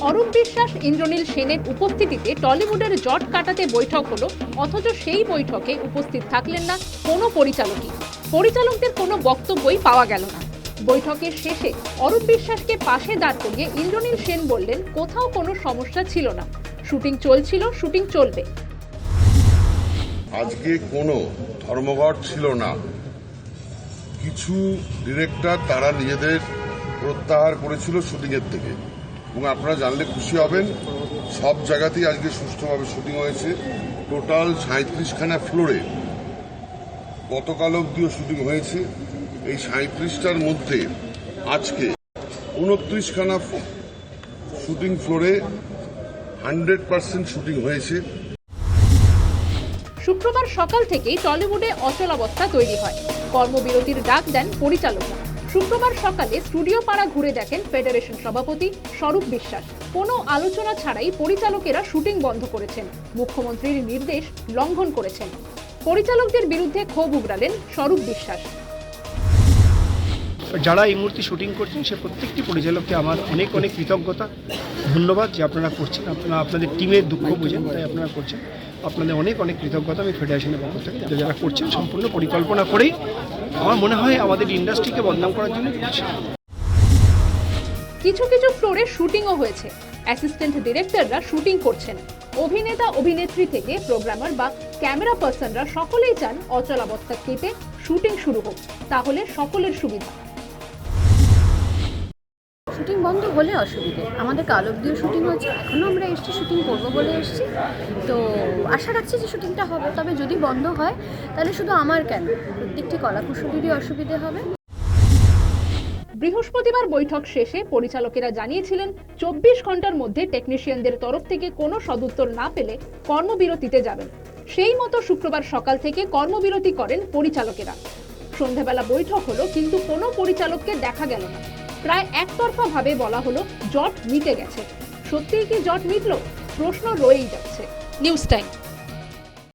অরূপ বিশ্বাস, ইন্দ্রনীল সেনের উপস্থিতিতে টলিউডের জট কাটাতে বৈঠক হলো, অথচ সেই বৈঠকে উপস্থিত থাকলেন না কোনো পরিচালকই। পরিচালকদের কোনো বক্তব্যই পাওয়া গেল না। বৈঠকের শেষে অরূপ বিশ্বাসকে পাশে দাঁড় করিয়ে ইন্দ্রনীল সেন বললেন, কোথাও কোনো সমস্যা ছিল না। শুটিং চলছিল, শুটিং চলবে। আজকে কোনো ধর্মঘট ছিল না। কিছু ডিরেক্টর তারা নিজেদের প্রত্যাহার করেছিল শুটিংয়ের থেকে। এবং আপনারা জানলে খুশি হবেন, সব জায়গাতেই আজকে সুষ্ঠুভাবে শুটিং হয়েছে। টোটাল সাঁত্রিশখানা ফ্লোরে গতকাল অব্দিও শুটিং হয়েছে। এই সাঁত্রিশটার মধ্যে আজকে উনত্রিশখানা শুটিং ফ্লোরে হান্ড্রেড পার্সেন্ট শুটিং হয়েছে। শুক্রবার সকাল থেকেই টলিউডে অচলাবস্থা তৈরি হয়। কর্মবিরতির ডাক দেন পরিচালকরা। শুক্রবার সকালে স্টুডিও পাড়া ঘুরে দেখেন ফেডারেশন সভাপতি স্বরূপ বিশ্বাস। কোনো আলোচনা ছাড়াই পরিচালকেরা শুটিং বন্ধ করেছেন। মুখ্যমন্ত্রীর নির্দেশ লঙ্ঘন করেছেন। পরিচালকদের বিরুদ্ধে ক্ষোভ উগড়ালেন স্বরূপ বিশ্বাস। যারা এই মুহূর্তে শুটিং করছেন, সে প্রত্যেকটি পরিচালককে আমার অনেক অনেক কৃতজ্ঞতা। ধন্যবাদ যে আপনারা করছেন। আপনারা আপনাদের টিমের দুঃখ বুঝেন, তাই আপনারা করছেন। আপনাদের অনেক অনেক কৃতজ্ঞতা আমি ফেডারেশনের পক্ষ থেকে। যারা করছেন, সম্পূর্ণ পরিকল্পনা করেই আমার মনে হয় আমাদের ইন্ডাস্ট্রিকে বদনাম করার জন্য কিছু কিছু ফ্লোরে শুটিংও হয়েছে। অ্যাসিস্ট্যান্ট ডিরেক্টররা শুটিং করছেন। অভিনেতা, অভিনেত্রী থেকে প্রোগ্রামার বা ক্যামেরা পার্সনরা সকলেই চান অচলাবস্থা কেটে শুটিং শুরু হোক। তাহলে সকলের সুবিধা। শুটিং বন্ধ হলে অসুবিধে। আমাদের কাল অব্দিও শুটিং হয়েছে এখনও আমরা এসছি, শুটিং করব বলে এসছি। তো আশা রাখছি যে শুটিংটা হবে, তবে যদি বন্ধ হয়, তাহলে শুধু আমার কেন? প্রত্যেকটি কলাকুশলীরই অসুবিধে হবে। বৃহস্পতিবার বৈঠক শেষে পরিচালকেরা জানিয়েছিলেন, চব্বিশ ঘণ্টার মধ্যে টেকনিশিয়ানদের তরফ থেকে কোনো সদুত্তর না পেলে কর্মবিরতিতে যাবেন। সেই মতো শুক্রবার সকাল থেকে কর্মবিরতি করেন পরিচালকেরা। সন্ধ্যাবেলা বৈঠক হলো, কিন্তু কোনো পরিচালককে দেখা গেল না। প্রায় একতরফা ভাবে বলা হলো জট মিটে গেছে। সত্যিই কি জট মিটলো? প্রশ্ন রয়েই যাচ্ছে। News time.